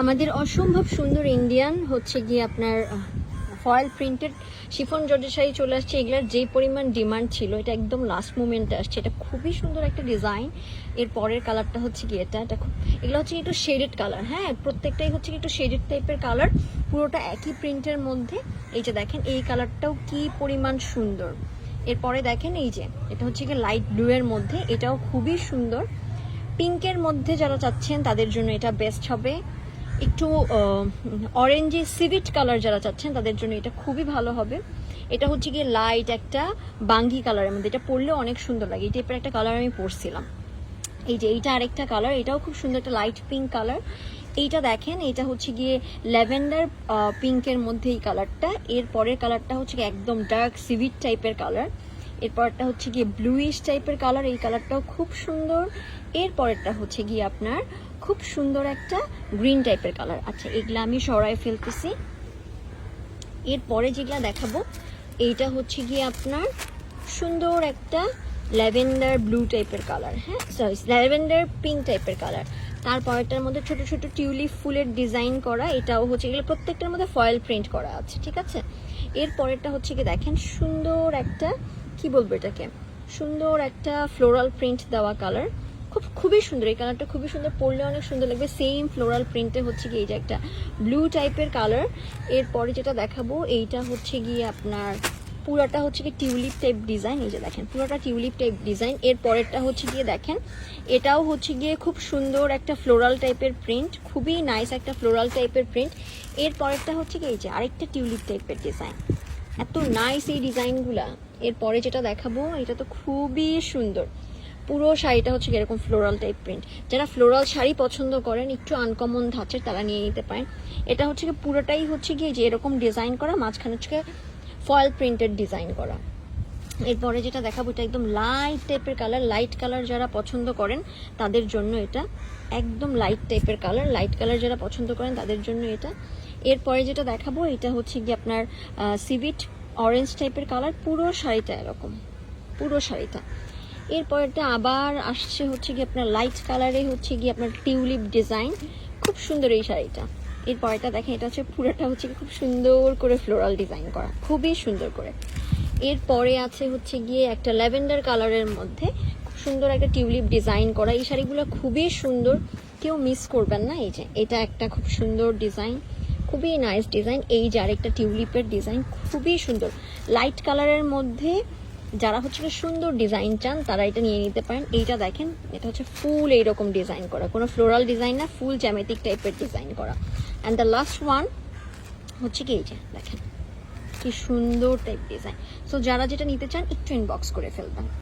আমাদের অসম্ভব সুন্দর ইন্ডিয়ান হচ্ছে গিয়ে আপনার ফয়েল প্রিন্টেড শিফন জর্জের শাড়ি চলে আসছে। এগুলার যে পরিমাণ ডিমান্ড ছিল, এটা একদম লাস্ট মোমেন্টে আসছে। এটা খুবই সুন্দর একটা ডিজাইন এর পরের কালারটা হচ্ছে কি এটা। এটা খুব এগুলো হচ্ছে একটু শেডেড কালার হ্যাঁ প্রত্যেকটাই হচ্ছে একটু শেডেড টাইপের কালার পুরোটা একই প্রিন্টের মধ্যে। এই যে দেখেন, এই কালারটাও কি পরিমাণ সুন্দর। এরপরে দেখেন এই যে, এটা হচ্ছে কি লাইট ব্লু এর মধ্যে। এটাও খুবই সুন্দর। পিঙ্কের মধ্যে যারা চাচ্ছেন, তাদের জন্য এটা বেস্ট হবে। একটু অরেঞ্জে সিভিট কালার যারা চাচ্ছেন, তাদের জন্য এটা খুবই ভালো হবে। এটা হচ্ছে গিয়ে লাইট একটা বাঙ্গি কালারের মধ্যে। এটা পরলেও অনেক সুন্দর লাগে। এই টাইপের একটা কালার আমি পরছিলাম। এই যে এইটা আরেকটা কালার এটাও খুব সুন্দর একটা লাইট পিঙ্ক কালার এইটা দেখেন, এটা হচ্ছে গিয়ে ল্যাভেন্ডার পিঙ্কের মধ্যে এই কালারটা এর পরের কালারটা হচ্ছে গিয়ে একদম ডার্ক সিভিট টাইপের কালার এরপরটা হচ্ছে গিয়ে ব্লুইশ টাইপের কালার এই কালারটাও খুব সুন্দর। এর পরেরটা হচ্ছে গিয়ে আপনার খুব সুন্দর একটা গ্রিন টাইপের কালার। আচ্ছা এগুলা আমি সরাই ফেলতেছি। এরপরে যেগুলা দেখাবো, এইটা হচ্ছে গিয়ে আপনার সুন্দর একটা ল্যাভেন্ডার ব্লু টাইপের কালার হ্যাঁ? সরি ল্যাভেন্ডার পিঙ্ক টাইপের কালার। তারপরেরটার মধ্যে ছোট ছোট টিউলিপ ফুলের ডিজাইন করা, এটাও হচ্ছে এগুলো প্রত্যেকটার মধ্যে ফয়েল প্রিন্ট করা আছে, ঠিক আছে? এর পরেরটা হচ্ছে কি দেখেন, সুন্দর একটা, কি বলব এটাকে? সুন্দর একটা ফ্লোরাল প্রিন্ট দেওয়া কালার। খুব খুবই সুন্দর, এই কালারটা খুবই সুন্দর, পরলে অনেক সুন্দর লাগবে। সেম ফ্লোরাল প্রিন্টে হচ্ছে গিয়ে এই যে একটা ব্লু টাইপের কালার এরপরে যেটা দেখাবো, এইটা হচ্ছে গিয়ে আপনার পুরাটা হচ্ছে কি টিউলিপ টাইপ ডিজাইন এই যে দেখেন, পুরোটা টিউলিপ টাইপ ডিজাইন এর পরেরটা হচ্ছে গিয়ে দেখেন, এটাও হচ্ছে গিয়ে খুব সুন্দর একটা ফ্লোরাল টাইপের প্রিন্ট খুবই নাইস একটা ফ্লোরাল টাইপের প্রিন্ট এর পরেরটা হচ্ছে কি এই যে আরেকটা টিউলিপ টাইপের ডিজাইন এত নাইস এই ডিজাইনগুলা এরপরে যেটা দেখাবো, এটা তো খুবই সুন্দর। পুরো শাড়িটা হচ্ছে এরকম ফ্লোরাল টাইপ প্রিন্ট যারা ফ্লোরাল শাড়ি পছন্দ করেন, একটু আনকমন ধাঁচের তারা নিয়ে নিতে পারেন। এটা হচ্ছে কি, পুরোটাই হচ্ছে গিয়ে যে এরকম ডিজাইন করা, মাঝখানে হচ্ছে ফয়েল প্রিন্টেড ডিজাইন করা। এরপরে যেটা দেখাবো, এটা একদম লাইট টাইপের কালার লাইট কালার যারা পছন্দ করেন, তাদের জন্য এটা একদম লাইট টাইপের কালার লাইট কালার যারা পছন্দ করেন, তাদের জন্য এটা। এরপরে যেটা দেখাবো, এটা হচ্ছে গিয়ে আপনার সিভিট অরেঞ্জ টাইপের কালার পুরো শাড়িটা এরকম, পুরো শাড়িটা। এরপরেটা আবার আসছে হচ্ছে গিয়ে আপনার লাইট কালারে হচ্ছে গিয়ে আপনার টিউলিপ ডিজাইন খুব সুন্দর এই শাড়িটা। এরপরেটা দেখেন, এটা হচ্ছে পুরোটা হচ্ছে খুব সুন্দর করে ফ্লোরাল ডিজাইন করা। খুবই সুন্দর করে। এরপরে আছে হচ্ছে গিয়ে একটা ল্যাভেন্ডার কালারের মধ্যে খুব সুন্দর একটা টিউলিপ ডিজাইন করা। এই শাড়িগুলো খুবই সুন্দর। কেউ মিস করবেন না। এই যে, এটা একটা খুব সুন্দর ডিজাইন খুবই নাইস ডিজাইন এই যে আরেকটা টিউলিপের ডিজাইন খুবই সুন্দর। লাইট কালারের মধ্যে যারা হচ্ছে সুন্দর ডিজাইন চান, তারা এটা নিয়ে নিতে পারেন। এইটা দেখেন, এটা হচ্ছে ফুল এইরকম ডিজাইন করা। কোনো ফ্লোরাল ডিজাইন না ফুল জ্যামেটিক টাইপের ডিজাইন করা। অ্যান্ড দ্য লাস্ট ওয়ান হচ্ছে কি এই যে, দেখেন, কি সুন্দর টাইপ ডিজাইন সো যারা যেটা নিতে চান, একটু ইনবক্স করে ফেলবেন।